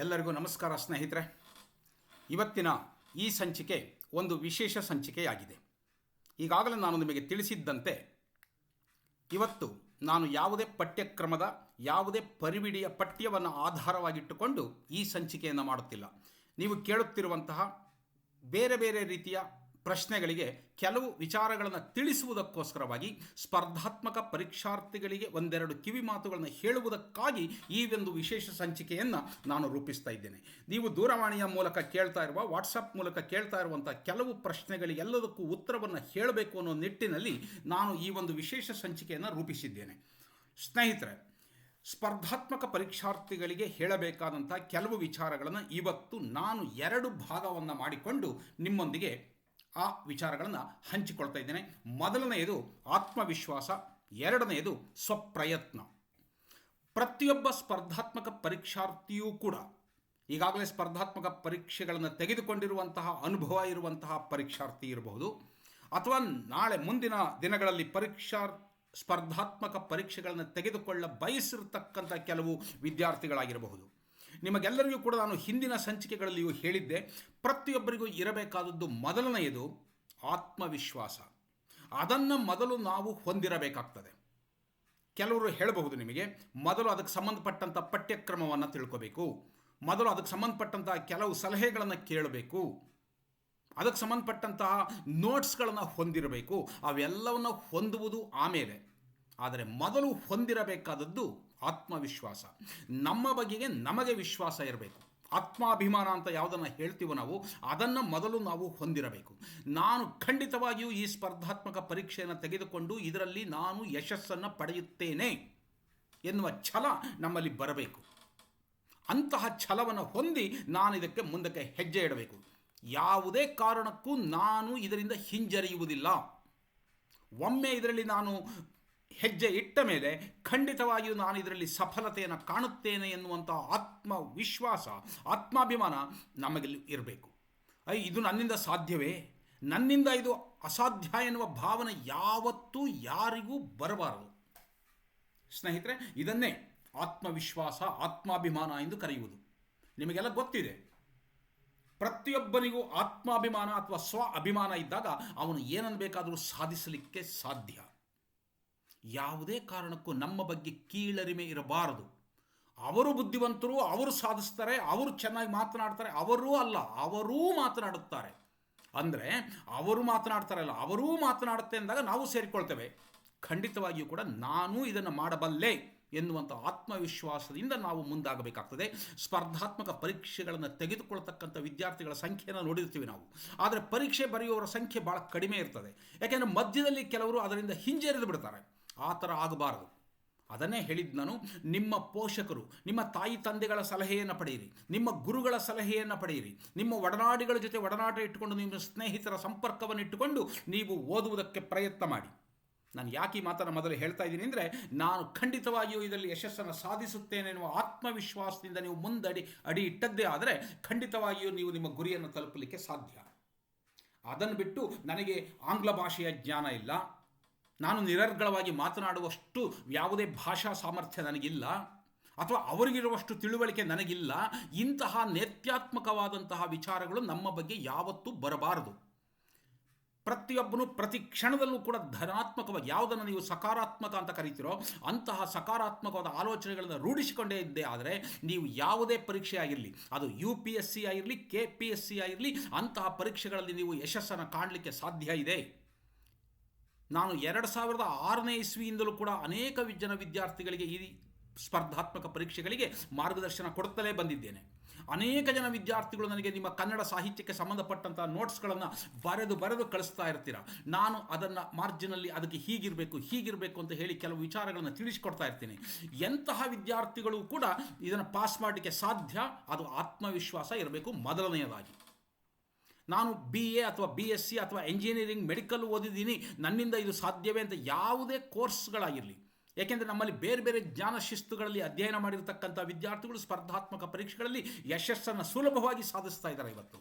ಎಲ್ಲರಿಗೂ ನಮಸ್ಕಾರ ಸ್ನೇಹಿತರೆ. ಇವತ್ತಿನ ಈ ಸಂಚಿಕೆ ಒಂದು ವಿಶೇಷ ಸಂಚಿಕೆಯಾಗಿದೆ. ಈಗಾಗಲೇ ನಾನು ನಿಮಗೆ ತಿಳಿಸಿದ್ದಂತೆ ಇವತ್ತು ನಾನು ಯಾವುದೇ ಪಠ್ಯಕ್ರಮದ, ಯಾವುದೇ ಪರಿವಿಡಿಯ ಪಠ್ಯವನ್ನು ಆಧಾರವಾಗಿಟ್ಟುಕೊಂಡು ಈ ಸಂಚಿಕೆಯನ್ನು ಮಾಡುತ್ತಿಲ್ಲ. ನೀವು ಕೇಳುತ್ತಿರುವಂತಹ ಬೇರೆ ಬೇರೆ ರೀತಿಯ ಪ್ರಶ್ನೆಗಳಿಗೆ ಕೆಲವು ವಿಚಾರಗಳನ್ನು ತಿಳಿಸುವುದಕ್ಕೋಸ್ಕರವಾಗಿ ಸ್ಪರ್ಧಾತ್ಮಕ ಪರೀಕ್ಷಾರ್ಥಿಗಳಿಗೆ ಒಂದೆರಡು ಕಿವಿ ಮಾತುಗಳನ್ನು ಹೇಳುವುದಕ್ಕಾಗಿ ಈ ಒಂದು ವಿಶೇಷ ಸಂಚಿಕೆಯನ್ನು ನಾನು ರೂಪಿಸ್ತಾ ಇದ್ದೇನೆ. ನೀವು ದೂರವಾಣಿಯ ಮೂಲಕ ಕೇಳ್ತಾ ಇರುವ ವಾಟ್ಸಪ್ ಮೂಲಕ ಕೇಳ್ತಾ ಇರುವಂಥ ಕೆಲವು ಪ್ರಶ್ನೆಗಳಿಗೆಲ್ಲದಕ್ಕೂ ಉತ್ತರವನ್ನು ಹೇಳಬೇಕು ಅನ್ನೋ ನಿಟ್ಟಿನಲ್ಲಿ ನಾನು ಈ ಒಂದು ವಿಶೇಷ ಸಂಚಿಕೆಯನ್ನು ರೂಪಿಸಿದ್ದೇನೆ. ಸ್ನೇಹಿತರೆ, ಸ್ಪರ್ಧಾತ್ಮಕ ಪರೀಕ್ಷಾರ್ಥಿಗಳಿಗೆ ಹೇಳಬೇಕಾದಂಥ ಕೆಲವು ವಿಚಾರಗಳನ್ನು ಇವತ್ತು ನಾನು ಎರಡು ಭಾಗವನ್ನು ಮಾಡಿಕೊಂಡು ನಿಮ್ಮೊಂದಿಗೆ ಆ ವಿಚಾರಗಳನ್ನು ಹಂಚಿಕೊಳ್ತಾ ಇದ್ದೇನೆ. ಮೊದಲನೆಯದು ಆತ್ಮವಿಶ್ವಾಸ, ಎರಡನೆಯದು ಸ್ವಪ್ರಯತ್ನ. ಪ್ರತಿಯೊಬ್ಬ ಸ್ಪರ್ಧಾತ್ಮಕ ಪರೀಕ್ಷಾರ್ಥಿಯೂ ಕೂಡ ಈಗಾಗಲೇ ಸ್ಪರ್ಧಾತ್ಮಕ ಪರೀಕ್ಷೆಗಳನ್ನು ತೆಗೆದುಕೊಂಡಿರುವಂತಹ, ಅನುಭವ ಇರುವಂತಹ ಪರೀಕ್ಷಾರ್ಥಿ ಇರಬಹುದು. ಅಥವಾ ನಾಳೆ ಮುಂದಿನ ದಿನಗಳಲ್ಲಿ ಪರೀಕ್ಷಾ ಸ್ಪರ್ಧಾತ್ಮಕ ಪರೀಕ್ಷೆಗಳನ್ನು ತೆಗೆದುಕೊಳ್ಳ ಬಯಸಿರತಕ್ಕಂಥ ಕೆಲವು ವಿದ್ಯಾರ್ಥಿಗಳಾಗಿರಬಹುದು. ನಿಮಗೆಲ್ಲರಿಗೂ ಕೂಡ ನಾನು ಹಿಂದಿನ ಸಂಚಿಕೆಗಳಲ್ಲಿಯೂ ಹೇಳಿದ್ದೆ. ಪ್ರತಿಯೊಬ್ಬರಿಗೂ ಇರಬೇಕಾದದ್ದು ಮೊದಲನೆಯದು ಆತ್ಮವಿಶ್ವಾಸ. ಅದನ್ನು ಮೊದಲು ನಾವು ಹೊಂದಿರಬೇಕಾಗ್ತದೆ. ಕೆಲವರು ಹೇಳಬಹುದು ನಿಮಗೆ, ಮೊದಲು ಅದಕ್ಕೆ ಸಂಬಂಧಪಟ್ಟಂಥ ಪಠ್ಯಕ್ರಮವನ್ನು ತಿಳ್ಕೋಬೇಕು. ಮೊದಲು ಅದಕ್ಕೆ ಸಂಬಂಧಪಟ್ಟಂತಹ ಕೆಲವು ಸಲಹೆಗಳನ್ನು ಕೇಳಬೇಕು. ಅದಕ್ಕೆ ಸಂಬಂಧಪಟ್ಟಂತಹ ನೋಟ್ಸ್ಗಳನ್ನು ಹೊಂದಿರಬೇಕು. ಅವೆಲ್ಲವನ್ನು ಹೊಂದುವುದು ಆಮೇಲೆ. ಆದರೆ ಮೊದಲು ಹೊಂದಿರಬೇಕಾದದ್ದು ಆತ್ಮವಿಶ್ವಾಸ. ನಮ್ಮ ಬಗೆಗೆ ನಮಗೆ ವಿಶ್ವಾಸ ಇರಬೇಕು. ಆತ್ಮಾಭಿಮಾನ ಅಂತ ಯಾವುದನ್ನು ಹೇಳ್ತೀವೋ ನಾವು, ಅದನ್ನು ಮೊದಲು ನಾವು ಹೊಂದಿರಬೇಕು. ನಾನು ಖಂಡಿತವಾಗಿಯೂ ಈ ಸ್ಪರ್ಧಾತ್ಮಕ ಪರೀಕ್ಷೆಯನ್ನು ತೆಗೆದುಕೊಂಡು ಇದರಲ್ಲಿ ನಾನು ಯಶಸ್ಸನ್ನು ಪಡೆಯುತ್ತೇನೆ ಎನ್ನುವ ಛಲ ನಮ್ಮಲ್ಲಿ ಬರಬೇಕು. ಅಂತಹ ಛಲವನ್ನು ಹೊಂದಿ ನಾನು ಇದಕ್ಕೆ ಮುಂದಕ್ಕೆ ಹೆಜ್ಜೆ ಇಡಬೇಕು. ಯಾವುದೇ ಕಾರಣಕ್ಕೂ ನಾನು ಇದರಿಂದ ಹಿಂಜರಿಯುವುದಿಲ್ಲ. ಒಮ್ಮೆ ಇದರಲ್ಲಿ ನಾನು ಹೆಜ್ಜೆ ಇಟ್ಟ ಮೇಲೆ ಖಂಡಿತವಾಗಿಯೂ ನಾನು ಇದರಲ್ಲಿ ಸಫಲತೆಯನ್ನು ಕಾಣುತ್ತೇನೆ ಎನ್ನುವಂಥ ಆತ್ಮವಿಶ್ವಾಸ, ಆತ್ಮಾಭಿಮಾನ ನಮಗೆ ಇರಬೇಕು. ಐ ಇದು ನನ್ನಿಂದ ಸಾಧ್ಯವೇ? ನನ್ನಿಂದ ಇದು ಅಸಾಧ್ಯ ಎನ್ನುವ ಭಾವನೆ ಯಾವತ್ತೂ ಯಾರಿಗೂ ಬರಬಾರದು. ಸ್ನೇಹಿತರೆ, ಇದನ್ನೇ ಆತ್ಮವಿಶ್ವಾಸ, ಆತ್ಮಾಭಿಮಾನ ಎಂದು ಕರೆಯುವುದು. ನಿಮಗೆಲ್ಲ ಗೊತ್ತಿದೆ. ಪ್ರತಿಯೊಬ್ಬನಿಗೂ ಆತ್ಮಾಭಿಮಾನ ಅಥವಾ ಸ್ವ ಅಭಿಮಾನ ಇದ್ದಾಗ ಅವನು ಏನನ್ನು ಬೇಕಾದರೂ ಸಾಧಿಸಲಿಕ್ಕೆ ಸಾಧ್ಯ. ಯಾವುದೇ ಕಾರಣಕ್ಕೂ ನಮ್ಮ ಬಗ್ಗೆ ಕೀಳರಿಮೆ ಇರಬಾರದು. ಅವರು ಬುದ್ಧಿವಂತರು, ಅವರು ಸಾಧಿಸ್ತಾರೆ, ಅವರು ಚೆನ್ನಾಗಿ ಮಾತನಾಡ್ತಾರೆ, ಅವರೂ ಅಲ್ಲ, ಅವರೂ ಮಾತನಾಡುತ್ತಾರೆ. ಅಂದರೆ ಅವರು ಮಾತನಾಡ್ತಾರಲ್ಲ, ಅವರೂ ಮಾತನಾಡುತ್ತೆ ಅಂದಾಗ ನಾವು ಸೇರಿಕೊಳ್ತೇವೆ. ಖಂಡಿತವಾಗಿಯೂ ಕೂಡ ನಾನು ಇದನ್ನು ಮಾಡಬಲ್ಲೆ ಎನ್ನುವಂಥ ಆತ್ಮವಿಶ್ವಾಸದಿಂದ ನಾವು ಮುಂದಾಗಬೇಕಾಗ್ತದೆ. ಸ್ಪರ್ಧಾತ್ಮಕ ಪರೀಕ್ಷೆಗಳನ್ನು ತೆಗೆದುಕೊಳ್ತಕ್ಕಂಥ ವಿದ್ಯಾರ್ಥಿಗಳ ಸಂಖ್ಯೆಯನ್ನು ನೋಡಿರ್ತೀವಿ ನಾವು. ಆದರೆ ಪರೀಕ್ಷೆ ಬರೆಯುವವರ ಸಂಖ್ಯೆ ಭಾಳ ಕಡಿಮೆ ಇರ್ತದೆ. ಯಾಕೆಂದರೆ ಮಧ್ಯದಲ್ಲಿ ಕೆಲವರು ಅದರಿಂದ ಹಿಂಜರಿದು ಬಿಡ್ತಾರೆ. ಆ ಥರ ಆಗಬಾರದು. ಅದನ್ನೇ ಹೇಳಿದ್ದು ನಾನು, ನಿಮ್ಮ ಪೋಷಕರು, ನಿಮ್ಮ ತಾಯಿ ತಂದೆಗಳ ಸಲಹೆಯನ್ನು ಪಡೆಯಿರಿ, ನಿಮ್ಮ ಗುರುಗಳ ಸಲಹೆಯನ್ನು ಪಡೆಯಿರಿ, ನಿಮ್ಮ ಒಡನಾಡಿಗಳ ಜೊತೆ ಒಡನಾಟ ಇಟ್ಟುಕೊಂಡು ನಿಮ್ಮ ಸ್ನೇಹಿತರ ಸಂಪರ್ಕವನ್ನು ಇಟ್ಟುಕೊಂಡು ನೀವು ಓದುವುದಕ್ಕೆ ಪ್ರಯತ್ನ ಮಾಡಿ. ನಾನು ಯಾಕೆ ಈ ಮಾತನ್ನು ಮೊದಲು ಹೇಳ್ತಾ ಇದ್ದೀನಿ ಅಂದರೆ, ನಾನು ಖಂಡಿತವಾಗಿಯೂ ಇದರಲ್ಲಿ ಯಶಸ್ಸನ್ನು ಸಾಧಿಸುತ್ತೇನೆ ಎನ್ನುವ ಆತ್ಮವಿಶ್ವಾಸದಿಂದ ನೀವು ಮುಂದಡಿ, ಅಡಿ ಇಟ್ಟದ್ದೇ ಆದರೆ, ಖಂಡಿತವಾಗಿಯೂ ನೀವು ನಿಮ್ಮ ಗುರಿಯನ್ನು ತಲುಪಲಿಕ್ಕೆ ಸಾಧ್ಯ. ಅದನ್ನು ಬಿಟ್ಟು ನನಗೆ ಆಂಗ್ಲ ಭಾಷೆಯ ಜ್ಞಾನ ಇಲ್ಲ. ನಾನು ನಿರರ್ಗಳವಾಗಿ ಮಾತನಾಡುವಷ್ಟು ಯಾವುದೇ ಭಾಷಾ ಸಾಮರ್ಥ್ಯ ನನಗಿಲ್ಲ, ಅಥವಾ ಅವರಿಗಿರುವಷ್ಟು ತಿಳುವಳಿಕೆ ನನಗಿಲ್ಲ, ಇಂತಹ ನೇತ್ಯಾತ್ಮಕವಾದಂತಹ ವಿಚಾರಗಳು ನಮ್ಮ ಬಗ್ಗೆ ಯಾವತ್ತೂ ಬರಬಾರದು. ಪ್ರತಿಯೊಬ್ಬನು ಪ್ರತಿ ಕ್ಷಣದಲ್ಲೂ ಕೂಡ ಧನಾತ್ಮಕವಾಗಿ, ಯಾವುದನ್ನು ನೀವು ಸಕಾರಾತ್ಮಕ ಅಂತ ಕರಿತೀರೋ ಅಂತಹ ಸಕಾರಾತ್ಮಕವಾದ ಆಲೋಚನೆಗಳನ್ನು ರೂಢಿಸಿಕೊಂಡೇ ಇದ್ದೇ ಆದರೆ ನೀವು ಯಾವುದೇ ಪರೀಕ್ಷೆ ಆಗಿರಲಿ, ಅದು ಯು ಪಿ ಎಸ್ ಸಿ ಆಗಿರಲಿ ಕೆ ಪಿ ಎಸ್ ಸಿ ಆಗಿರಲಿ, ಅಂತಹ ಪರೀಕ್ಷೆಗಳಲ್ಲಿ ನೀವು ಯಶಸ್ಸನ್ನು ಕಾಣಲಿಕ್ಕೆ ಸಾಧ್ಯ ಇದೆ. ನಾನು ಎರಡು ಸಾವಿರದ ಆರನೇ ಇಸ್ವಿಯಿಂದಲೂ ಕೂಡ ಅನೇಕ ವಿಜ್ಞಾನ ವಿದ್ಯಾರ್ಥಿಗಳಿಗೆ ಈ ಸ್ಪರ್ಧಾತ್ಮಕ ಪರೀಕ್ಷೆಗಳಿಗೆ ಮಾರ್ಗದರ್ಶನ ಕೊಡುತ್ತಲೇ ಬಂದಿದ್ದೇನೆ. ಅನೇಕ ಜನ ವಿದ್ಯಾರ್ಥಿಗಳು ನನಗೆ ನಿಮ್ಮ ಕನ್ನಡ ಸಾಹಿತ್ಯಕ್ಕೆ ಸಂಬಂಧಪಟ್ಟಂಥ ನೋಟ್ಸ್ಗಳನ್ನು ಬರೆದು ಬರೆದು ಕಳಿಸ್ತಾ ಇರ್ತೀರ? ನಾನು ಅದನ್ನು ಮಾರ್ಜಿನಲ್ಲಿ ಅದಕ್ಕೆ ಹೀಗಿರಬೇಕು ಹೀಗಿರಬೇಕು ಅಂತ ಹೇಳಿ ಕೆಲವು ವಿಚಾರಗಳನ್ನು ತಿಳಿಸಿಕೊಡ್ತಾ ಇರ್ತೀನಿ. ಎಂತಹ ವಿದ್ಯಾರ್ಥಿಗಳು ಕೂಡ ಇದನ್ನು ಪಾಸ್ ಮಾಡಲಿಕ್ಕೆ ಸಾಧ್ಯ? ಅದು ಆತ್ಮವಿಶ್ವಾಸ ಇರಬೇಕು ಮೊದಲನೆಯದಾಗಿ. ನಾನು ಬಿ ಎ ಅಥವಾ ಬಿ ಎಸ್ ಸಿ ಅಥವಾ ಎಂಜಿನಿಯರಿಂಗ್ ಮೆಡಿಕಲ್ ಓದಿದ್ದೀನಿ. ನನ್ನಿಂದ ಇದು ಸಾಧ್ಯವೇ ಅಂತ ಯಾವುದೇ ಕೋರ್ಸ್ಗಳಾಗಿರಲಿ. ಏಕೆಂದರೆ ನಮ್ಮಲ್ಲಿ ಬೇರೆ ಬೇರೆ ಜ್ಞಾನ ಶಿಸ್ತುಗಳಲ್ಲಿ ಅಧ್ಯಯನ ಮಾಡಿರತಕ್ಕಂಥ ವಿದ್ಯಾರ್ಥಿಗಳು ಸ್ಪರ್ಧಾತ್ಮಕ ಪರೀಕ್ಷೆಗಳಲ್ಲಿ ಯಶಸ್ಸನ್ನು ಸುಲಭವಾಗಿ ಸಾಧಿಸ್ತಾ ಇದ್ದಾರೆ ಇವತ್ತು.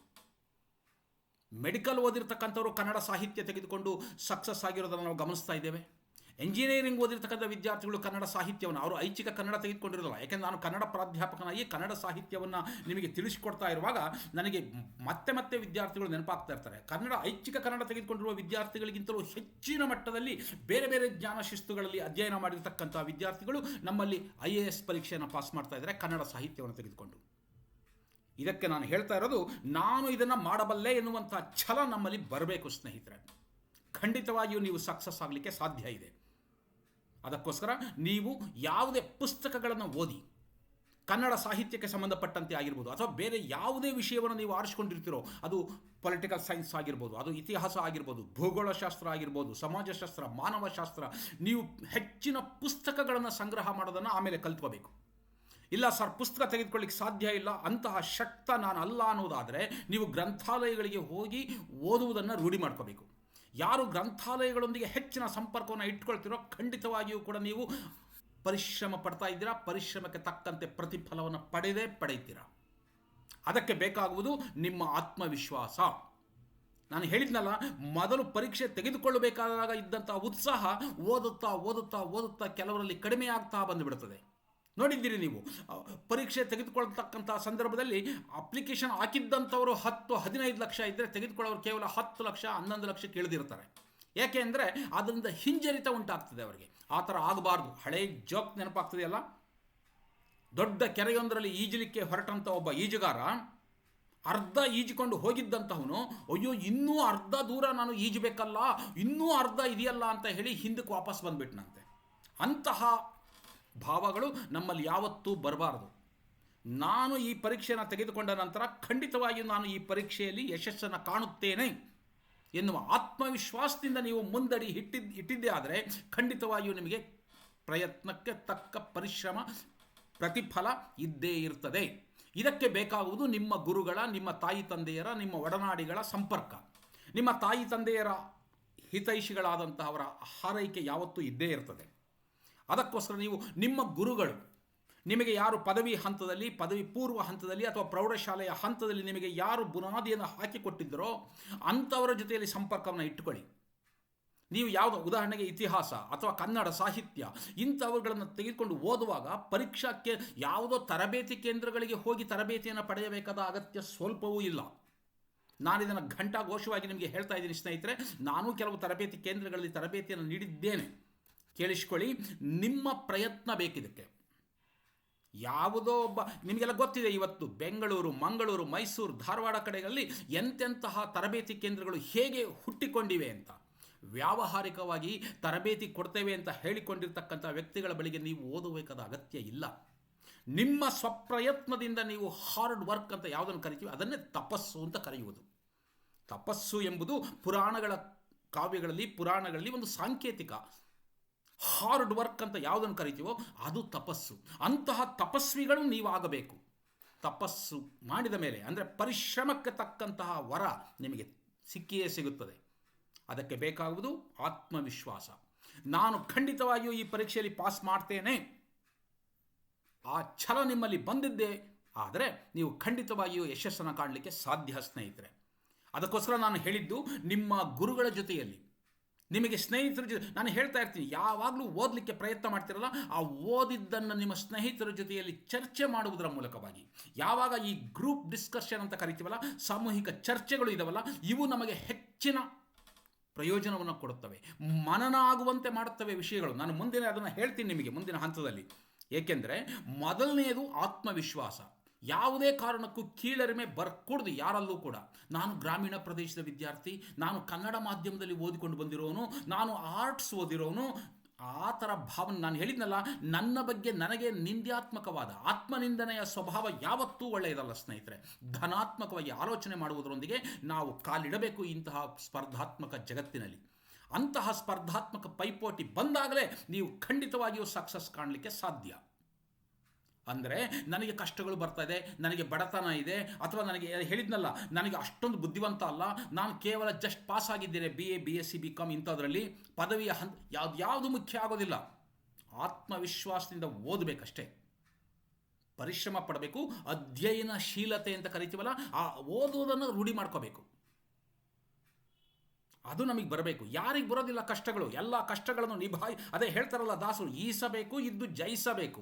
ಮೆಡಿಕಲ್ ಓದಿರ್ತಕ್ಕಂಥವ್ರು ಕನ್ನಡ ಸಾಹಿತ್ಯ ತೆಗೆದುಕೊಂಡು ಸಕ್ಸಸ್ ಆಗಿರೋದನ್ನು ನಾವು ಗಮನಿಸ್ತಾ ಇದ್ದೇವೆ. ಎಂಜಿನಿಯರಿಂಗ್ ಓದಿರ್ತಕ್ಕಂಥ ವಿದ್ಯಾರ್ಥಿಗಳು ಕನ್ನಡ ಸಾಹಿತ್ಯವನ್ನು, ಅವರು ಐಚ್ಛಿಕ ಕನ್ನಡ ತೆಗೆದುಕೊಂಡಿರೋದಿಲ್ಲ. ಯಾಕೆಂದರೆ ನಾನು ಕನ್ನಡ ಪ್ರಾಧ್ಯಾಪಕನಾಗಿ ಕನ್ನಡ ಸಾಹಿತ್ಯವನ್ನು ನಿಮಗೆ ತಿಳಿಸಿಕೊಡ್ತಾ ಇರುವಾಗ ನನಗೆ ಮತ್ತೆ ಮತ್ತೆ ವಿದ್ಯಾರ್ಥಿಗಳು ನೆನಪಾಗ್ತಾ ಇರ್ತಾರೆ. ಕನ್ನಡ, ಐಚ್ಛಿಕ ಕನ್ನಡ ತೆಗೆದುಕೊಂಡಿರುವ ವಿದ್ಯಾರ್ಥಿಗಳಿಗಿಂತಲೂ ಹೆಚ್ಚಿನ ಮಟ್ಟದಲ್ಲಿ ಬೇರೆ ಬೇರೆ ಜ್ಞಾನ ಶಿಸ್ತುಗಳಲ್ಲಿ ಅಧ್ಯಯನ ಮಾಡಿರ್ತಕ್ಕಂಥ ವಿದ್ಯಾರ್ಥಿಗಳು ನಮ್ಮಲ್ಲಿ ಐ ಎ ಎಸ್ ಪರೀಕ್ಷೆಯನ್ನು ಪಾಸ್ ಮಾಡ್ತಾ ಇದ್ದಾರೆ, ಕನ್ನಡ ಸಾಹಿತ್ಯವನ್ನು ತೆಗೆದುಕೊಂಡು. ಇದಕ್ಕೆ ನಾನು ಹೇಳ್ತಾ ಇರೋದು, ನಾನು ಇದನ್ನು ಮಾಡಬಲ್ಲೆ ಎನ್ನುವಂಥ ಛಲ ನಮ್ಮಲ್ಲಿ ಬರಬೇಕು ಸ್ನೇಹಿತರೆ. ಖಂಡಿತವಾಗಿಯೂ ನೀವು ಸಕ್ಸಸ್ ಆಗಲಿಕ್ಕೆ ಸಾಧ್ಯ ಇದೆ. ಅದಕ್ಕೋಸ್ಕರ ನೀವು ಯಾವುದೇ ಪುಸ್ತಕಗಳನ್ನು ಓದಿ, ಕನ್ನಡ ಸಾಹಿತ್ಯಕ್ಕೆ ಸಂಬಂಧಪಟ್ಟಂತೆ ಆಗಿರ್ಬೋದು ಅಥವಾ ಬೇರೆ ಯಾವುದೇ ವಿಷಯವನ್ನು ನೀವು ಆರಿಸ್ಕೊಂಡಿರ್ತೀರೋ, ಅದು ಪೊಲಿಟಿಕಲ್ ಸೈನ್ಸ್ ಆಗಿರ್ಬೋದು, ಅದು ಇತಿಹಾಸ ಆಗಿರ್ಬೋದು, ಭೂಗೋಳಶಾಸ್ತ್ರ ಆಗಿರ್ಬೋದು, ಸಮಾಜಶಾಸ್ತ್ರ, ಮಾನವಶಾಸ್ತ್ರ, ನೀವು ಹೆಚ್ಚಿನ ಪುಸ್ತಕಗಳನ್ನು ಸಂಗ್ರಹ ಮಾಡೋದನ್ನು ಆಮೇಲೆ ಕಲ್ತ್ಕೋಬೇಕು. ಇಲ್ಲ ಸರ್, ಪುಸ್ತಕ ತೆಗೆದುಕೊಳ್ಳಿಕ್ಕೆ ಸಾಧ್ಯ ಇಲ್ಲ, ಅಂತಹ ಶಕ್ತ ನಾನು ಅಲ್ಲ ಅನ್ನೋದಾದರೆ ನೀವು ಗ್ರಂಥಾಲಯಗಳಿಗೆ ಹೋಗಿ ಓದುವುದನ್ನು ರೂಢಿ ಮಾಡ್ಕೋಬೇಕು. ಯಾರು ಗ್ರಂಥಾಲಯಗಳೊಂದಿಗೆ ಹೆಚ್ಚಿನ ಸಂಪರ್ಕವನ್ನು ಇಟ್ಕೊಳ್ತಿರೋ ಖಂಡಿತವಾಗಿಯೂ ಕೂಡ ನೀವು ಪರಿಶ್ರಮ ಪಡ್ತಾ ಇದ್ದೀರಾ, ಪರಿಶ್ರಮಕ್ಕೆ ತಕ್ಕಂತೆ ಪ್ರತಿಫಲವನ್ನು ಪಡೆದೇ ಪಡೆಯುತ್ತೀರಾ? ಅದಕ್ಕೆ ಬೇಕಾಗುವುದು ನಿಮ್ಮ ಆತ್ಮವಿಶ್ವಾಸ. ನಾನು ಹೇಳಿದ್ನಲ್ಲ, ಮೊದಲು ಪರೀಕ್ಷೆ ತೆಗೆದುಕೊಳ್ಳಬೇಕಾದಾಗ ಇದ್ದಂಥ ಉತ್ಸಾಹ ಓದುತ್ತಾ ಓದುತ್ತಾ ಓದುತ್ತಾ ಕೆಲವರಲ್ಲಿ ಕಡಿಮೆ ಆಗ್ತಾ ಬಂದುಬಿಡುತ್ತದೆ. ನೋಡಿದ್ದೀರಿ ನೀವು. ಪರೀಕ್ಷೆ ತೆಗೆದುಕೊಳ್ತಕ್ಕಂಥ ಸಂದರ್ಭದಲ್ಲಿ ಅಪ್ಲಿಕೇಶನ್ ಹಾಕಿದ್ದಂಥವರು ಹತ್ತು, ಹದಿನೈದು ಲಕ್ಷ ಇದ್ದರೆ ತೆಗೆದುಕೊಳ್ಳೋರು ಕೇವಲ ಹತ್ತು ಲಕ್ಷ, ಹನ್ನೊಂದು ಲಕ್ಷ ಕೇಳಿದಿರ್ತಾರೆ ಯಾಕೆ ಅಂದರೆ ಅದರಿಂದ ಹಿಂಜರಿತ ಉಂಟಾಗ್ತದೆ ಅವರಿಗೆ. ಆ ಥರ ಆಗಬಾರ್ದು. ಹಳೆ ಜೋಕ್ ನೆನಪಾಗ್ತದೆಯಲ್ಲ? ದೊಡ್ಡ ಕೆರೆಯೊಂದರಲ್ಲಿ ಈಜಲಿಕ್ಕೆ ಹೊರಟಂಥ ಒಬ್ಬ ಈಜುಗಾರ, ಅರ್ಧ ಈಜಿಕೊಂಡು ಹೋಗಿದ್ದಂಥವನು ಅಯ್ಯೋ, ಇನ್ನೂ ಅರ್ಧ ದೂರ ನಾನು ಈಜಬೇಕಲ್ಲ, ಇನ್ನೂ ಅರ್ಧ ಇದೆಯಲ್ಲ ಅಂತ ಹೇಳಿ ಹಿಂದಕ್ಕೆ ವಾಪಸ್ ಬಂದ್ಬಿಟ್ನಂತೆ. ಅಂತಹ ಭಾವಗಳು ನಮ್ಮಲ್ಲಿ ಯಾವತ್ತೂ ಬರಬಾರದು. ನಾನು ಈ ಪರೀಕ್ಷೆಯನ್ನು ತೆಗೆದುಕೊಂಡ ನಂತರ ಖಂಡಿತವಾಗಿಯೂ ನಾನು ಈ ಪರೀಕ್ಷೆಯಲ್ಲಿ ಯಶಸ್ಸನ್ನು ಕಾಣುತ್ತೇನೆ ಎನ್ನುವ ಆತ್ಮವಿಶ್ವಾಸದಿಂದ ನೀವು ಮುಂದಡಿ ಇಟ್ಟಿದ್ದು ಇಟ್ಟಿದ್ದೇ ಆದರೆ ಖಂಡಿತವಾಗಿಯೂ ನಿಮಗೆ ಪ್ರಯತ್ನಕ್ಕೆ ತಕ್ಕ ಪರಿಶ್ರಮ, ಪ್ರತಿಫಲ ಇದ್ದೇ ಇರ್ತದೆ. ಇದಕ್ಕೆ ಬೇಕಾಗುವುದು ನಿಮ್ಮ ಗುರುಗಳ, ನಿಮ್ಮ ತಾಯಿ ತಂದೆಯರ, ನಿಮ್ಮ ಒಡನಾಡಿಗಳ ಸಂಪರ್ಕ. ನಿಮ್ಮ ತಾಯಿ ತಂದೆಯರ ಹಿತೈಷಿಗಳಾದಂತಹವರ ಹಾರೈಕೆ ಯಾವತ್ತೂ ಇದ್ದೇ ಇರ್ತದೆ. ಅದಕ್ಕೋಸ್ಕರ ನೀವು ನಿಮ್ಮ ಗುರುಗಳು, ನಿಮಗೆ ಯಾರು ಪದವಿ ಹಂತದಲ್ಲಿ, ಪದವಿ ಪೂರ್ವ ಹಂತದಲ್ಲಿ ಅಥವಾ ಪ್ರೌಢಶಾಲೆಯ ಹಂತದಲ್ಲಿ ನಿಮಗೆ ಯಾರು ಬುನಾದಿಯನ್ನು ಹಾಕಿಕೊಟ್ಟಿದ್ದರೋ ಅಂಥವರ ಜೊತೆಯಲ್ಲಿ ಸಂಪರ್ಕವನ್ನು ಇಟ್ಟುಕೊಳ್ಳಿ. ನೀವು ಯಾವುದು ಉದಾಹರಣೆಗೆ ಇತಿಹಾಸ ಅಥವಾ ಕನ್ನಡ ಸಾಹಿತ್ಯ, ಇಂಥವುಗಳನ್ನು ತೆಗೆದುಕೊಂಡು ಓದುವಾಗ ಪರೀಕ್ಷಾಕ್ಕೆ ಯಾವುದೋ ತರಬೇತಿ ಕೇಂದ್ರಗಳಿಗೆ ಹೋಗಿ ತರಬೇತಿಯನ್ನು ಪಡೆಯಬೇಕಾದ ಅಗತ್ಯ ಸ್ವಲ್ಪವೂ ಇಲ್ಲ. ನಾನು ಇದನ್ನು ಘಂಟಾಘೋಷವಾಗಿ ನಿಮಗೆ ಹೇಳ್ತಾ ಇದ್ದೀನಿ ಸ್ನೇಹಿತರೆ, ನಾನು ಕೆಲವು ತರಬೇತಿ ಕೇಂದ್ರಗಳಲ್ಲಿ ತರಬೇತಿಯನ್ನು ನೀಡಿದ್ದೇನೆ. ಕೇಳಿಸ್ಕೊಳ್ಳಿ, ನಿಮ್ಮ ಪ್ರಯತ್ನ ಬೇಕಿದಕ್ಕೆ. ಯಾವುದೋ ಒಬ್ಬ, ನಿಮಗೆಲ್ಲ ಗೊತ್ತಿದೆ ಇವತ್ತು ಬೆಂಗಳೂರು, ಮಂಗಳೂರು, ಮೈಸೂರು, ಧಾರವಾಡ ಕಡೆಗಳಲ್ಲಿ ಎಂತೆಂತಹ ತರಬೇತಿ ಕೇಂದ್ರಗಳು ಹೇಗೆ ಹುಟ್ಟಿಕೊಂಡಿವೆ ಅಂತ. ವ್ಯಾವಹಾರಿಕವಾಗಿ ತರಬೇತಿ ಕೊಡ್ತೇವೆ ಅಂತ ಹೇಳಿಕೊಂಡಿರ್ತಕ್ಕಂಥ ವ್ಯಕ್ತಿಗಳ ಬಳಿಗೆ ನೀವು ಓದಬೇಕಾದ ಅಗತ್ಯ ಇಲ್ಲ. ನಿಮ್ಮ ಸ್ವಪ್ರಯತ್ನದಿಂದ ನೀವು ಹಾರ್ಡ್ ವರ್ಕ್ ಅಂತ ಯಾವುದನ್ನು ಕರಿತೀವಿ? ಅದನ್ನೇ ತಪಸ್ಸು ಅಂತ ಕರೆಯುವುದು. ತಪಸ್ಸು ಎಂಬುದು ಪುರಾಣಗಳ ಕಾವ್ಯಗಳಲ್ಲಿ, ಪುರಾಣಗಳಲ್ಲಿ ಒಂದು ಸಾಂಕೇತಿಕ. ಹಾರ್ಡ್ ವರ್ಕ್ ಅಂತ ಯಾವುದನ್ನು ಕರಿತೀವೋ ಅದು ತಪಸ್ಸು. ಅಂತಹ ತಪಸ್ವಿಗಳು ನೀವು ಆಗಬೇಕು ತಪಸ್ಸು ಮಾಡಿದ ಮೇಲೆ, ಅಂದರೆ ಪರಿಶ್ರಮಕ್ಕೆ ತಕ್ಕಂತಹ ವರ ನಿಮಗೆ ಸಿಕ್ಕಿಯೇ ಸಿಗುತ್ತದೆ. ಅದಕ್ಕೆ ಬೇಕಾಗುವುದು ಆತ್ಮವಿಶ್ವಾಸ. ನಾನು ಖಂಡಿತವಾಗಿಯೂ ಈ ಪರೀಕ್ಷೆಯಲ್ಲಿ ಪಾಸ್ ಮಾಡ್ತೇನೆ. ಆ ಛಲ ನಿಮ್ಮಲ್ಲಿ ಬಂದಿದ್ದೆ, ಆದರೆ ನೀವು ಖಂಡಿತವಾಗಿಯೂ ಯಶಸ್ಸನ್ನು ಕಾಣಲಿಕ್ಕೆ ಸಾಧ್ಯ ಸ್ನೇಹಿತರೆ. ಅದಕ್ಕೋಸ್ಕರ ನಾನು ಹೇಳಿದ್ದು, ನಿಮ್ಮ ಗುರುಗಳ ಜೊತೆಯಲ್ಲಿ ನಿಮಗೆ ಸ್ನೇಹಿತರ ಜೊತೆ ನಾನು ಹೇಳ್ತಾ ಇರ್ತೀನಿ, ಯಾವಾಗಲೂ ಓದಲಿಕ್ಕೆ ಪ್ರಯತ್ನ ಮಾಡ್ತಿರಲ್ಲ, ಆ ಓದಿದ್ದನ್ನು ನಿಮ್ಮ ಸ್ನೇಹಿತರ ಜೊತೆಯಲ್ಲಿ ಚರ್ಚೆ ಮಾಡುವುದರ ಮೂಲಕವಾಗಿ. ಯಾವಾಗ ಈ ಗ್ರೂಪ್ ಡಿಸ್ಕಷನ್ ಅಂತ ಕರಿತೀವಲ್ಲ, ಸಾಮೂಹಿಕ ಚರ್ಚೆಗಳು ಇದಾವಲ್ಲ, ಇವು ನಮಗೆ ಹೆಚ್ಚಿನ ಪ್ರಯೋಜನವನ್ನು ಕೊಡುತ್ತವೆ. ಮನನ ಆಗುವಂತೆ ಮಾಡುತ್ತವೆ ವಿಷಯಗಳು. ನಾನು ಮುಂದಿನ ಅದನ್ನು ಹೇಳ್ತೀನಿ ನಿಮಗೆ, ಮುಂದಿನ ಹಂತದಲ್ಲಿ. ಏಕೆಂದರೆ, ಮೊದಲನೆಯದು ಆತ್ಮವಿಶ್ವಾಸ. ಯಾವುದೇ ಕಾರಣಕ್ಕೂ ಕೀಳರಿಮೆ ಬರ್ಕೂಡ್ದು ಯಾರಲ್ಲೂ ಕೂಡ. ನಾನು ಗ್ರಾಮೀಣ ಪ್ರದೇಶದ ವಿದ್ಯಾರ್ಥಿ, ನಾನು ಕನ್ನಡ ಮಾಧ್ಯಮದಲ್ಲಿ ಓದಿಕೊಂಡು ಬಂದಿರೋನು, ನಾನು ಆರ್ಟ್ಸ್ ಓದಿರೋನು, ಆ ಥರ ಭಾವನೆ ನಾನು ಹೇಳಿದ್ನಲ್ಲ, ನನ್ನ ಬಗ್ಗೆ ನನಗೆ ನಿಂದ್ಯಾತ್ಮಕವಾದ ಆತ್ಮನಿಂದನೆಯ ಸ್ವಭಾವ ಯಾವತ್ತೂ ಒಳ್ಳೆಯದಲ್ಲ ಸ್ನೇಹಿತರೆ. ಧನಾತ್ಮಕವಾಗಿ ಆಲೋಚನೆ ಮಾಡುವುದರೊಂದಿಗೆ ನಾವು ಕಾಲಿಡಬೇಕು ಇಂತಹ ಸ್ಪರ್ಧಾತ್ಮಕ ಜಗತ್ತಿನಲ್ಲಿ. ಅಂತಹ ಸ್ಪರ್ಧಾತ್ಮಕ ಪೈಪೋಟಿ ಬಂದಾಗಲೇ ನೀವು ಖಂಡಿತವಾಗಿಯೂ ಸಕ್ಸಸ್ ಕಾಣಲಿಕ್ಕೆ ಸಾಧ್ಯ. ಅಂದರೆ ನನಗೆ ಕಷ್ಟಗಳು ಬರ್ತಾ ಇದೆ, ನನಗೆ ಬಡತನ ಇದೆ, ಅಥವಾ ನನಗೆ ಹೇಳಿದ್ನಲ್ಲ, ನನಗೆ ಅಷ್ಟೊಂದು ಬುದ್ಧಿವಂತ ಅಲ್ಲ, ನಾನು ಕೇವಲ ಜಸ್ಟ್ ಪಾಸ್ ಆಗಿದ್ದೇನೆ B A B S C B com ಇಂಥದ್ರಲ್ಲಿ. ಪದವಿಯ ಹಂತ, ಯಾವ್ದು, ಯಾವುದು ಮುಖ್ಯ ಆಗೋದಿಲ್ಲ. ಆತ್ಮವಿಶ್ವಾಸದಿಂದ ಓದಬೇಕಷ್ಟೇ. ಪರಿಶ್ರಮ ಪಡಬೇಕು, ಅಧ್ಯಯನಶೀಲತೆ ಅಂತ ಕರಿತೀವಲ್ಲ, ಆ ಓದುವುದನ್ನು ರೂಢಿ ಮಾಡ್ಕೋಬೇಕು. ಅದು ನಮಗೆ ಬರಬೇಕು. ಯಾರಿಗೆ ಬರೋದಿಲ್ಲ ಕಷ್ಟಗಳು, ಎಲ್ಲ ಕಷ್ಟಗಳನ್ನು ನಿಭಾಯಿ, ಅದೇ ಹೇಳ್ತಾರಲ್ಲ ದಾಸರು, ಈಸಬೇಕು ಇದ್ದು ಜಯಿಸಬೇಕು.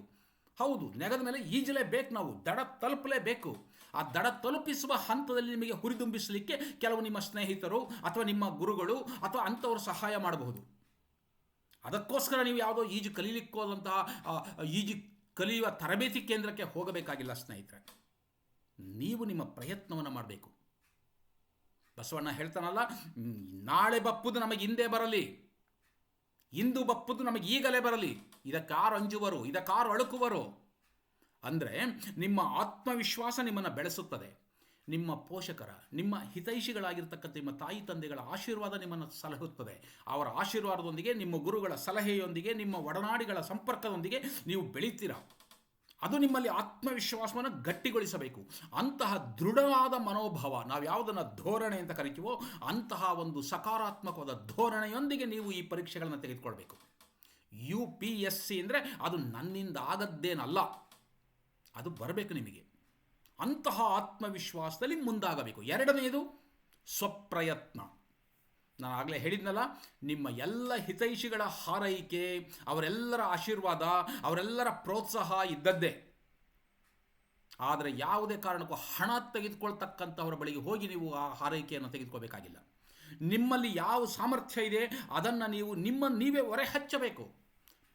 ಹೌದು, ನೆಗದ ಮೇಲೆ ಈಜಲೇಬೇಕು, ನಾವು ದಡ ತಲುಪಲೇಬೇಕು. ಆ ದಡ ತಲುಪಿಸುವ ಹಂತದಲ್ಲಿ ನಿಮಗೆ ಹುರಿದುಂಬಿಸಲಿಕ್ಕೆ ಕೆಲವು ನಿಮ್ಮ ಸ್ನೇಹಿತರು ಅಥವಾ ನಿಮ್ಮ ಗುರುಗಳು ಅಥವಾ ಅಂಥವರು ಸಹಾಯ ಮಾಡಬಹುದು. ಅದಕ್ಕೋಸ್ಕರ ನೀವು ಯಾವುದೋ ಈಜು ಕಲೀಲಿಕ್ಕೋದಂತಹ ಈಜು ಕಲಿಯುವ ತರಬೇತಿ ಕೇಂದ್ರಕ್ಕೆ ಹೋಗಬೇಕಾಗಿಲ್ಲ ಸ್ನೇಹಿತರೆ. ನೀವು ನಿಮ್ಮ ಪ್ರಯತ್ನವನ್ನು ಮಾಡಬೇಕು. ಬಸವಣ್ಣ ಹೇಳ್ತಾನಲ್ಲ ನಾಳೆ ಬಪ್ಪುದು ನಮಗೆ ಹಿಂದೆ ಬರಲಿ. ಇಂದು ಬಪ್ಪುದು ನಮಗೆ ಈಗಲೇ ಬರಲಿ. ಇದಕ್ಕಾರು ಅಂಜುವರು ಇದಕ್ಕಾರು ಅಳುಕುವರು. ಅಂದರೆ ನಿಮ್ಮ ಆತ್ಮವಿಶ್ವಾಸ ನಿಮ್ಮನ್ನು ಬೆಳೆಸುತ್ತದೆ. ನಿಮ್ಮ ಪೋಷಕರ, ನಿಮ್ಮ ಹಿತೈಷಿಗಳಾಗಿರ್ತಕ್ಕಂಥ ನಿಮ್ಮ ತಾಯಿ ತಂದೆಗಳ ಆಶೀರ್ವಾದ ನಿಮ್ಮನ್ನು ಸಲಹುತ್ತದೆ. ಅವರ ಆಶೀರ್ವಾದದೊಂದಿಗೆ, ನಿಮ್ಮ ಗುರುಗಳ ಸಲಹೆಯೊಂದಿಗೆ, ನಿಮ್ಮ ಒಡನಾಡಿಗಳ ಸಂಪರ್ಕದೊಂದಿಗೆ ನೀವು ಬೆಳೀತೀರಾ? ಅದು ನಿಮ್ಮಲ್ಲಿ ಆತ್ಮವಿಶ್ವಾಸವನ್ನು ಗಟ್ಟಿಗೊಳಿಸಬೇಕು. ಅಂತಹ ದೃಢವಾದ ಮನೋಭಾವ ನಾವು ಯಾವುದನ್ನು ಧೋರಣೆ ಅಂತ ಕರಿತೀವೋ ಅಂತಹ ಒಂದು ಸಕಾರಾತ್ಮಕವಾದ ಧೋರಣೆಯೊಂದಿಗೆ ನೀವು ಈ ಪರೀಕ್ಷೆಗಳನ್ನು ತೆಗೆದುಕೊಳ್ಬೇಕು. ಯು ಪಿ ಎಸ್ ಸಿ ಅಂದರೆ ಅದು ನನ್ನಿಂದ ಆಗದ್ದೇನಲ್ಲ. ಅದು ಬರಬೇಕು ನಿಮಗೆ. ಅಂತಹ ಆತ್ಮವಿಶ್ವಾಸದಲ್ಲಿ ಮುಂದಾಗಬೇಕು. ಎರಡನೆಯದು ಸ್ವಪ್ರಯತ್ನ. ನಾನು ಆಗಲೇ ಹೇಳಿದ್ನಲ್ಲ, ನಿಮ್ಮ ಎಲ್ಲ ಹಿತೈಷಿಗಳ ಹಾರೈಕೆ, ಅವರೆಲ್ಲರ ಆಶೀರ್ವಾದ, ಅವರೆಲ್ಲರ ಪ್ರೋತ್ಸಾಹ ಇದ್ದದ್ದೇ. ಆದರೆ ಯಾವುದೇ ಕಾರಣಕ್ಕೂ ಹಣ ತೆಗೆದುಕೊಳ್ತಕ್ಕಂಥವರ ಬಳಿಗೆ ಹೋಗಿ ನೀವು ಆ ಹಾರೈಕೆಯನ್ನು ತೆಗೆದುಕೋಬೇಕಾಗಿಲ್ಲ ನಿಮ್ಮಲ್ಲಿ ಯಾವ ಸಾಮರ್ಥ್ಯ ಇದೆ, ಅದನ್ನು ನೀವು ನಿಮ್ಮ ನೀವೇ ಹೊರೆ ಹಚ್ಚಬೇಕು.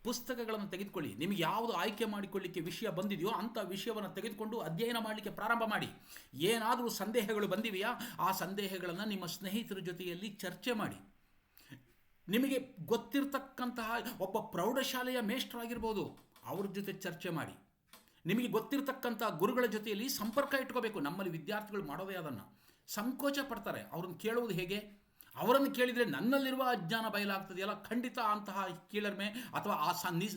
ಪುಸ್ತಕಗಳನ್ನು ತೆಗೆದುಕೊಳ್ಳಿ. ನಿಮಗೆ ಯಾವುದು ಆಯ್ಕೆ ಮಾಡಿಕೊಳ್ಳಿಕ್ಕೆ ವಿಷಯ ಬಂದಿದೆಯೋ ಅಂಥ ವಿಷಯವನ್ನು ತೆಗೆದುಕೊಂಡು ಅಧ್ಯಯನ ಮಾಡಲಿಕ್ಕೆ ಪ್ರಾರಂಭ ಮಾಡಿ. ಏನಾದರೂ ಸಂದೇಹಗಳು ಬಂದಿವೆಯಾ? ಆ ಸಂದೇಹಗಳನ್ನು ನಿಮ್ಮ ಸ್ನೇಹಿತರ ಜೊತೆಯಲ್ಲಿ ಚರ್ಚೆ ಮಾಡಿ. ನಿಮಗೆ ಗೊತ್ತಿರತಕ್ಕಂತಹ ಒಬ್ಬ ಪ್ರೌಢಶಾಲೆಯ ಮೇಷ್ಟ್ರಾಗಿರ್ಬೋದು ಅವ್ರ ಜೊತೆ ಚರ್ಚೆ ಮಾಡಿ. ನಿಮಗೆ ಗೊತ್ತಿರತಕ್ಕಂಥ ಗುರುಗಳ ಜೊತೆಯಲ್ಲಿ ಸಂಪರ್ಕ ಇಟ್ಕೋಬೇಕು. ನಮ್ಮಲ್ಲಿ ವಿದ್ಯಾರ್ಥಿಗಳು ಮಾಡೋದೇ ಅದನ್ನು. ಸಂಕೋಚ ಪಡ್ತಾರೆ. ಅವ್ರನ್ನ ಕೇಳುವುದು ಹೇಗೆ? ಅವರನ್ನು ಕೇಳಿದರೆ ನನ್ನಲ್ಲಿರುವ ಅಜ್ಞಾನ ಬಯಲಾಗ್ತದೆಯಲ್ಲ? ಖಂಡಿತ ಅಂತಹ ಕೀಳರ್ಮೆ ಅಥವಾ ಆ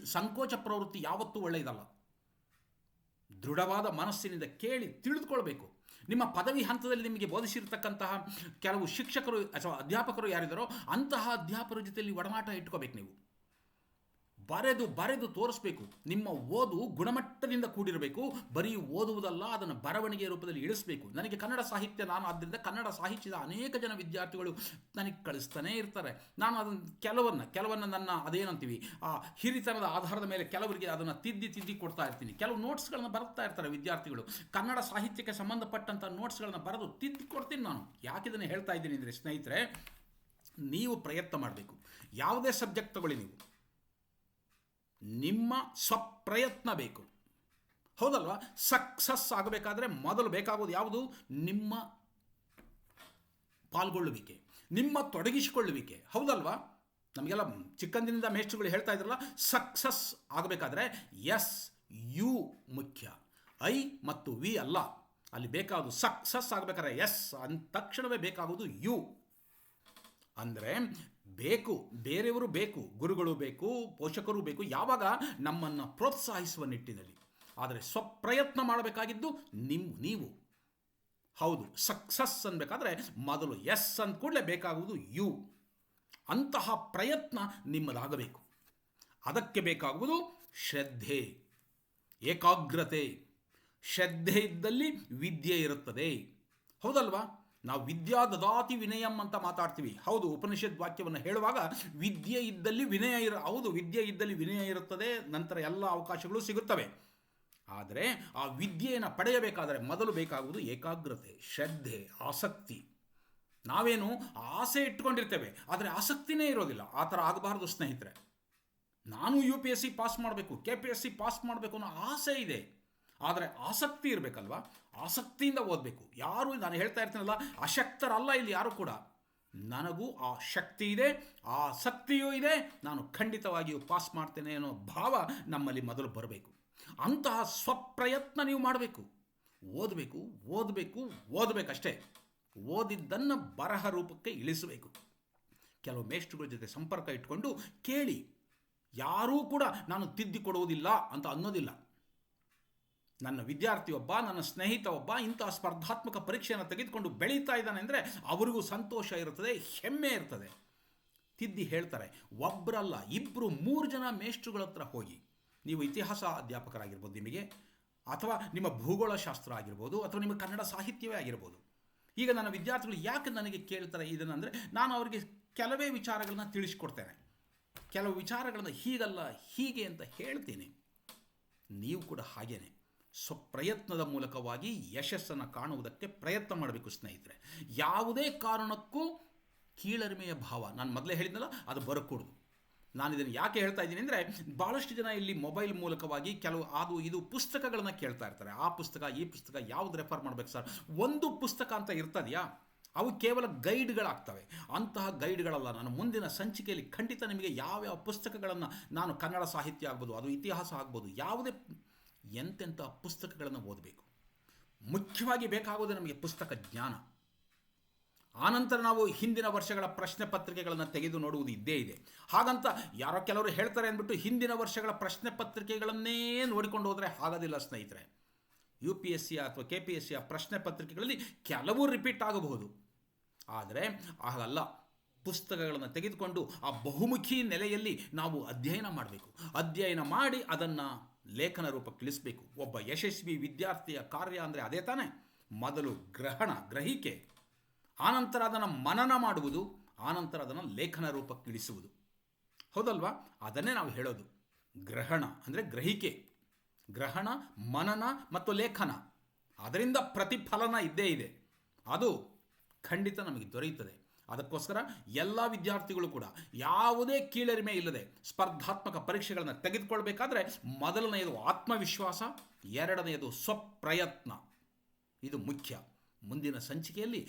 ಸಂಕೋಚ ಪ್ರವೃತ್ತಿ ಯಾವತ್ತೂ ಒಳ್ಳೆಯದಲ್ಲ. ದೃಢವಾದ ಮನಸ್ಸಿನಿಂದ ಕೇಳಿ ತಿಳಿದುಕೊಳ್ಬೇಕು. ನಿಮ್ಮ ಪದವಿ ಹಂತದಲ್ಲಿ ನಿಮಗೆ ಬೋಧಿಸಿರ್ತಕ್ಕಂತಹ ಕೆಲವು ಶಿಕ್ಷಕರು ಅಥವಾ ಅಧ್ಯಾಪಕರು ಯಾರಿದ್ದಾರೋ ಅಂತಹ ಅಧ್ಯಾಪಕರ ಜೊತೆಯಲ್ಲಿ ಒಡನಾಟ ಇಟ್ಕೋಬೇಕು ನೀವು. ಬರೆದು ಬರೆದು ತೋರಿಸ್ಬೇಕು. ನಿಮ್ಮ ಓದು ಗುಣಮಟ್ಟದಿಂದ ಕೂಡಿರಬೇಕು. ಬರೀ ಓದುವುದಲ್ಲ, ಅದನ್ನು ಬರವಣಿಗೆಯ ರೂಪದಲ್ಲಿ ಇಳಿಸಬೇಕು. ನನಗೆ ಕನ್ನಡ ಸಾಹಿತ್ಯ, ನಾನು ಆದ್ದರಿಂದ ಕನ್ನಡ ಸಾಹಿತ್ಯದ ಅನೇಕ ಜನ ವಿದ್ಯಾರ್ಥಿಗಳು ನನಗೆ ಕಳಿಸ್ತಾನೇ ಇರ್ತಾರೆ. ನಾನು ಅದನ್ನು ಕೆಲವನ್ನ ಕೆಲವನ್ನ ನನ್ನ ಅದೇನಂತೀವಿ, ಆ ಹಿರಿತನದ ಆಧಾರದ ಮೇಲೆ ಕೆಲವರಿಗೆ ಅದನ್ನು ತಿದ್ದಿ ತಿದ್ದಿ ಕೊಡ್ತಾ ಇರ್ತೀನಿ. ಕೆಲವು ನೋಟ್ಸ್ಗಳನ್ನು ಬರ್ತಾ ಇರ್ತಾರೆ ವಿದ್ಯಾರ್ಥಿಗಳು. ಕನ್ನಡ ಸಾಹಿತ್ಯಕ್ಕೆ ಸಂಬಂಧಪಟ್ಟಂಥ ನೋಟ್ಸ್ಗಳನ್ನು ಬರೆದು ತಿದ್ದಿ ಕೊಡ್ತೀನಿ ನಾನು. ಯಾಕೆ ಇದನ್ನು ಹೇಳ್ತಾ ಇದ್ದೀನಿ ಅಂದರೆ ಸ್ನೇಹಿತರೆ, ನೀವು ಪ್ರಯತ್ನ ಮಾಡಬೇಕು. ಯಾವುದೇ ಸಬ್ಜೆಕ್ಟ್ ತಗೊಳ್ಳಿ ನೀವು. ನಿಮ್ಮ ಸ್ವಪ್ರಯತ್ನ ಬೇಕು. ಹೌದಲ್ವಾ? ಸಕ್ಸಸ್ ಆಗಬೇಕಾದ್ರೆ ಮೊದಲು ಬೇಕಾಗೋದು ಯಾವುದು? ನಿಮ್ಮ ಪಾಲ್ಗೊಳ್ಳುವಿಕೆ, ನಿಮ್ಮ ತೊಡಗಿಸಿಕೊಳ್ಳುವಿಕೆ. ಹೌದಲ್ವಾ? ನಮಗೆಲ್ಲ ಚಿಕ್ಕಂದಿನಿಂದ ಮೇಷ್ಟ್ರುಗಳು ಹೇಳ್ತಾ ಇದ್ರಲ್ಲ, ಸಕ್ಸಸ್ ಆಗಬೇಕಾದ್ರೆ ಎಸ್, ಯು ಮುಖ್ಯ. ಐ ಮತ್ತು ವಿ ಅಲ್ಲ. ಅಲ್ಲಿ ಬೇಕಾಗೋದು ಸಕ್ಸಸ್ ಆಗಬೇಕಾದ್ರೆ ಎಸ್, ಅಂದ ತಕ್ಷಣವೇ ಬೇಕಾಗೋದು ಯು. ಅಂದರೆ ಬೇಕು, ಬೇರೆಯವರು ಬೇಕು, ಗುರುಗಳು ಬೇಕು, ಪೋಷಕರು ಬೇಕು, ಯಾವಾಗ? ನಮ್ಮನ್ನು ಪ್ರೋತ್ಸಾಹಿಸುವ ನಿಟ್ಟಿನಲ್ಲಿ. ಆದರೆ ಸ್ವಪ್ರಯತ್ನ ಮಾಡಬೇಕಾಗಿದ್ದು ನಿಮ್ಮ, ನೀವು. ಹೌದು ಸಕ್ಸಸ್ ಅನ್ಬೇಕಾದ್ರೆ ಮೊದಲು ಎಸ್ ಅಂದ ಕೂಡಲೇ ಬೇಕಾಗುವುದು ಯು ಅಂತಹ ಪ್ರಯತ್ನ ನಿಮ್ಮದಾಗಬೇಕು. ಅದಕ್ಕೆ ಬೇಕಾಗುವುದು ಶ್ರದ್ಧೆ, ಏಕಾಗ್ರತೆ. ಶ್ರದ್ಧೆ ಇದ್ದಲ್ಲಿ ವಿದ್ಯೆ ಇರುತ್ತದೆ. ಹೌದಲ್ವಾ? ನಾವು ವಿದ್ಯಾ ದದಾತಿ ವಿನಯಂ ಅಂತ ಮಾತಾಡ್ತೀವಿ. ಹೌದು, ಉಪನಿಷತ್ ವಾಕ್ಯವನ್ನು ಹೇಳುವಾಗ ವಿದ್ಯೆ ಇದ್ದಲ್ಲಿ ವಿನಯ ಇರ, ಹೌದು, ವಿದ್ಯೆ ಇದ್ದಲ್ಲಿ ವಿನಯ ಇರುತ್ತದೆ, ನಂತರ ಎಲ್ಲ ಅವಕಾಶಗಳು ಸಿಗುತ್ತವೆ. ಆದರೆ ಆ ವಿದ್ಯೆಯನ್ನು ಪಡೆಯಬೇಕಾದರೆ ಮೊದಲು ಬೇಕಾಗುವುದು ಏಕಾಗ್ರತೆ, ಶ್ರದ್ಧೆ, ಆಸಕ್ತಿ. ನಾವೇನು ಆಸೆ ಇಟ್ಕೊಂಡಿರ್ತೇವೆ, ಆದರೆ ಆಸಕ್ತಿನೇ ಇರೋದಿಲ್ಲ. ಆ ಥರ ಆಗಬಾರ್ದು ಸ್ನೇಹಿತರೆ. ನಾನು U P S C pass ಮಾಡಬೇಕು K P S C pass ಮಾಡಬೇಕು ಅನ್ನೋ ಆಸೆ ಇದೆ. ಆದರೆ ಆಸಕ್ತಿ ಇರಬೇಕಲ್ವಾ? ಆಸಕ್ತಿಯಿಂದ ಓದಬೇಕು. ಯಾರು ನಾನು ಹೇಳ್ತಾ ಇರ್ತೀನಲ್ಲ ಅಶಕ್ತರಲ್ಲ ಇಲ್ಲಿ ಯಾರು ಕೂಡ. ನನಗೂ ಆ ಶಕ್ತಿ ಇದೆ, ಆ ಶಕ್ತಿಯೂ ಇದೆ, ನಾನು ಖಂಡಿತವಾಗಿಯೂ ಪಾಸ್ ಮಾಡ್ತೇನೆ ಅನ್ನೋ ಭಾವ ನಮ್ಮಲ್ಲಿ ಮೊದಲು ಬರಬೇಕು. ಅಂತಹ ಸ್ವಪ್ರಯತ್ನ ನೀವು ಮಾಡಬೇಕು. ಓದಬೇಕು ಓದಬೇಕು, ಓದಬೇಕಷ್ಟೇ. ಓದಿದ್ದನ್ನು ಬರಹ ರೂಪಕ್ಕೆ ಇಳಿಸಬೇಕು. ಕೆಲವು ಮೇಷ್ಟ್ರುಗಳ ಜೊತೆ ಸಂಪರ್ಕ ಇಟ್ಕೊಂಡು ಕೇಳಿ. ಯಾರೂ ಕೂಡ ನಾನು ತಿದ್ದಿ ಕೊಡುವುದಿಲ್ಲ ಅಂತ ಅನ್ನೋದಿಲ್ಲ. ನನ್ನ ವಿದ್ಯಾರ್ಥಿ ಒಬ್ಬ, ನನ್ನ ಸ್ನೇಹಿತ ಒಬ್ಬ ಇಂತಹ ಸ್ಪರ್ಧಾತ್ಮಕ ಪರೀಕ್ಷೆಯನ್ನು ತೆಗೆದುಕೊಂಡು ಬೆಳೀತಾ ಇದ್ದಾನೆ ಅಂದರೆ ಅವರಿಗೂ ಸಂತೋಷ ಇರುತ್ತದೆ, ಹೆಮ್ಮೆ ಇರ್ತದೆ. ತಿದ್ದಿ ಹೇಳ್ತಾರೆ ಒಬ್ಬರಲ್ಲ ಇಬ್ಬರು ಮೂರು ಜನ ಮೇಷ್ಟ್ರುಗಳ ಹತ್ರ ಹೋಗಿ. ನೀವು ಇತಿಹಾಸ ಅಧ್ಯಾಪಕರಾಗಿರ್ಬೋದು ನಿಮಗೆ, ಅಥವಾ ನಿಮ್ಮ ಭೂಗೋಳಶಾಸ್ತ್ರ ಆಗಿರ್ಬೋದು, ಅಥವಾ ನಿಮ್ಮ ಕನ್ನಡ ಸಾಹಿತ್ಯವೇ ಆಗಿರ್ಬೋದು. ಈಗ ನನ್ನ ವಿದ್ಯಾರ್ಥಿಗಳು ಯಾಕೆ ನನಗೆ ಕೇಳ್ತಾರೆ ಇದನ್ನು ಅಂದರೆ, ನಾನು ಅವರಿಗೆ ಕೆಲವೇ ವಿಚಾರಗಳನ್ನ ತಿಳಿಸ್ಕೊಡ್ತೇನೆ. ಕೆಲವು ವಿಚಾರಗಳನ್ನು ಹೀಗಲ್ಲ, ಹೀಗೆ ಅಂತ ಹೇಳ್ತೀನಿ. ನೀವು ಕೂಡ ಹಾಗೇನೆ. ಸ್ವಪ್ರಯತ್ನದ ಮೂಲಕವಾಗಿ ಯಶಸ್ಸನ್ನು ಕಾಣುವುದಕ್ಕೆ ಪ್ರಯತ್ನ ಮಾಡಬೇಕು ಸ್ನೇಹಿತರೆ. ಯಾವುದೇ ಕಾರಣಕ್ಕೂ ಕೀಳರಿಮೆಯ ಭಾವ, ನಾನು ಮೊದಲೇ ಹೇಳಿದ್ನಲ್ಲ, ಅದು ಬರಕೂಡದು. ನಾನು ಇದನ್ನು ಯಾಕೆ ಹೇಳ್ತಾ ಇದ್ದೀನಿ ಅಂದರೆ ಭಾಳಷ್ಟು ಜನ ಇಲ್ಲಿ ಮೊಬೈಲ್ ಮೂಲಕವಾಗಿ ಕೆಲವು ಅದು ಇದು ಪುಸ್ತಕಗಳನ್ನು ಕೇಳ್ತಾ ಇರ್ತಾರೆ. ಆ ಪುಸ್ತಕ, ಈ ಪುಸ್ತಕ ಯಾವುದು ರೆಫರ್ ಮಾಡಬೇಕು ಸರ್? ಒಂದು ಪುಸ್ತಕ ಅಂತ ಇರ್ತದೆಯಾ? ಅವು ಕೇವಲ ಗೈಡ್ಗಳಾಗ್ತವೆ. ಅಂತಹ ಗೈಡ್ಗಳಲ್ಲ. ನಾನು ಮುಂದಿನ ಸಂಚಿಕೆಯಲ್ಲಿ ಖಂಡಿತ ನಿಮಗೆ ಯಾವ್ಯಾವ ಪುಸ್ತಕಗಳನ್ನು ನಾನು ಕನ್ನಡ ಸಾಹಿತ್ಯ ಆಗ್ಬೋದು, ಅದು ಇತಿಹಾಸ ಆಗ್ಬೋದು, ಯಾವುದೇ ಎಂತೆಂಥ ಪುಸ್ತಕಗಳನ್ನು ಓದಬೇಕು? ಮುಖ್ಯವಾಗಿ ಬೇಕಾಗೋದು ನಮಗೆ ಪುಸ್ತಕ ಜ್ಞಾನ. ಆನಂತರ ನಾವು ಹಿಂದಿನ ವರ್ಷಗಳ ಪ್ರಶ್ನೆ ಪತ್ರಿಕೆಗಳನ್ನು ತೆಗೆದು ನೋಡುವುದು ಇದ್ದೇ ಇದೆ. ಹಾಗಂತ ಯಾರೋ ಕೆಲವರು ಹೇಳ್ತಾರೆ ಅಂದ್ಬಿಟ್ಟು ಹಿಂದಿನ ವರ್ಷಗಳ ಪ್ರಶ್ನೆ ಪತ್ರಿಕೆಗಳನ್ನೇ ನೋಡಿಕೊಂಡು ಹೋದರೆ ಆಗೋದಿಲ್ಲ ಸ್ನೇಹಿತರೆ. ಯು ಪಿ ಎಸ್ ಸಿ ಅಥವಾ ಕೆ ಪಿ ಎಸ್ ಸಿಯ ಪ್ರಶ್ನೆ ಪತ್ರಿಕೆಗಳಲ್ಲಿ ಕೆಲವು ರಿಪೀಟ್ ಆಗಬಹುದು. ಆದರೆ ಹಾಗಲ್ಲ. ಪುಸ್ತಕಗಳನ್ನು ತೆಗೆದುಕೊಂಡು ಆ ಬಹುಮುಖಿ ನೆಲೆಯಲ್ಲಿ ನಾವು ಅಧ್ಯಯನ ಮಾಡಬೇಕು. ಅಧ್ಯಯನ ಮಾಡಿ ಅದನ್ನು ಲೇಖನ ರೂಪಕ್ಕೆ ಇಳಿಸಬೇಕು ಒಬ್ಬ ಯಶಸ್ವಿ ವಿದ್ಯಾರ್ಥಿಯ ಕಾರ್ಯ ಅಂದರೆ ಅದೇ ತಾನೇ. ಮೊದಲು ಗ್ರಹಣ, ಗ್ರಹಿಕೆ. ಆನಂತರ ಅದನ್ನು ಮನನ ಮಾಡುವುದು, ಆನಂತರ ಅದನ್ನು ಲೇಖನ ರೂಪಕ್ಕೆ ಇಳಿಸುವುದು ಹೌದಲ್ವಾ? ಅದನ್ನೇ ನಾವು ಹೇಳೋದು. ಗ್ರಹಣ ಅಂದರೆ ಗ್ರಹಿಕೆ. ಗ್ರಹಣ, ಮನನ ಮತ್ತು ಲೇಖನ. ಅದರಿಂದ ಪ್ರತಿಫಲನ ಇದ್ದೇ ಇದೆ. ಅದು ಖಂಡಿತ ನಮಗೆ ದೊರೆಯುತ್ತದೆ. ಅದಕ್ಕೋಸ್ಕರ ಎಲ್ಲ ವಿದ್ಯಾರ್ಥಿಗಳು ಕೂಡ ಯಾವುದೇ ಕೀಳರಿಮೆ ಇಲ್ಲದೆ ಸ್ಪರ್ಧಾತ್ಮಕ ಪರೀಕ್ಷೆಗಳನ್ನು ತೆಗೆದುಕೊಳ್ಬೇಕಾದ್ರೆ ಮೊದಲನೆಯದು ಆತ್ಮವಿಶ್ವಾಸ, ಎರಡನೆಯದು ಸ್ವಪ್ರಯತ್ನ. ಇದು ಮುಖ್ಯ. ಮುಂದಿನ ಸಂಚಿಕೆಯಲ್ಲಿ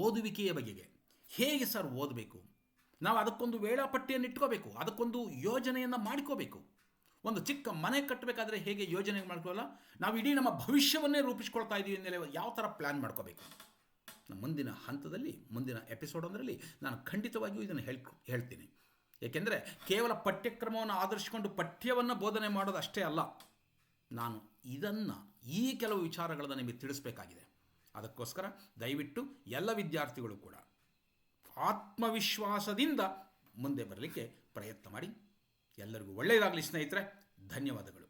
ಓದುವಿಕೆಯ ಬಗೆಗೆ. ಹೇಗೆ ಸರ್ ಓದಬೇಕು? ನಾವು ಅದಕ್ಕೊಂದು ವೇಳಾಪಟ್ಟಿಯನ್ನು ಇಟ್ಕೋಬೇಕು, ಅದಕ್ಕೊಂದು ಯೋಜನೆಯನ್ನು ಮಾಡ್ಕೋಬೇಕು. ಒಂದು ಚಿಕ್ಕ ಮನೆ ಕಟ್ಟಬೇಕಾದ್ರೆ ಹೇಗೆ ಯೋಜನೆ ಮಾಡ್ಕೊಳ್ಳಲ್ಲ? ನಾವು ಇಡೀ ನಮ್ಮ ಭವಿಷ್ಯವನ್ನೇ ರೂಪಿಸ್ಕೊಳ್ತಾ ಇದ್ದೀವಿ ಅಂದರೆ ಯಾವ ಥರ ಪ್ಲ್ಯಾನ್ ಮಾಡ್ಕೋಬೇಕು? ಮುಂದಿನ ಹಂತದಲ್ಲಿ, ಮುಂದಿನ ಎಪಿಸೋಡ್ ಒಂದರಲ್ಲಿ ನಾನು ಖಂಡಿತವಾಗಿಯೂ ಇದನ್ನು ಹೇಳ್ ಹೇಳ್ತೀನಿ. ಏಕೆಂದರೆ ಕೇವಲ ಪಠ್ಯಕ್ರಮವನ್ನು ಆಧರಿಸಿಕೊಂಡು ಪಠ್ಯವನ್ನು ಬೋಧನೆ ಮಾಡೋದು ಅಷ್ಟೇ ಅಲ್ಲ, ನಾನು ಇದನ್ನು ಈ ಕೆಲವು ವಿಚಾರಗಳನ್ನು ನಿಮಗೆ ತಿಳಿಸಬೇಕಾಗಿದೆ. ಅದಕ್ಕೋಸ್ಕರ ದಯವಿಟ್ಟು ಎಲ್ಲ ವಿದ್ಯಾರ್ಥಿಗಳು ಕೂಡ ಆತ್ಮವಿಶ್ವಾಸದಿಂದ ಮುಂದೆ ಬರಲಿಕ್ಕೆ ಪ್ರಯತ್ನ ಮಾಡಿ. ಎಲ್ಲರಿಗೂ ಒಳ್ಳೆಯದಾಗಲಿ ಸ್ನೇಹಿತರೆ. ಧನ್ಯವಾದಗಳು.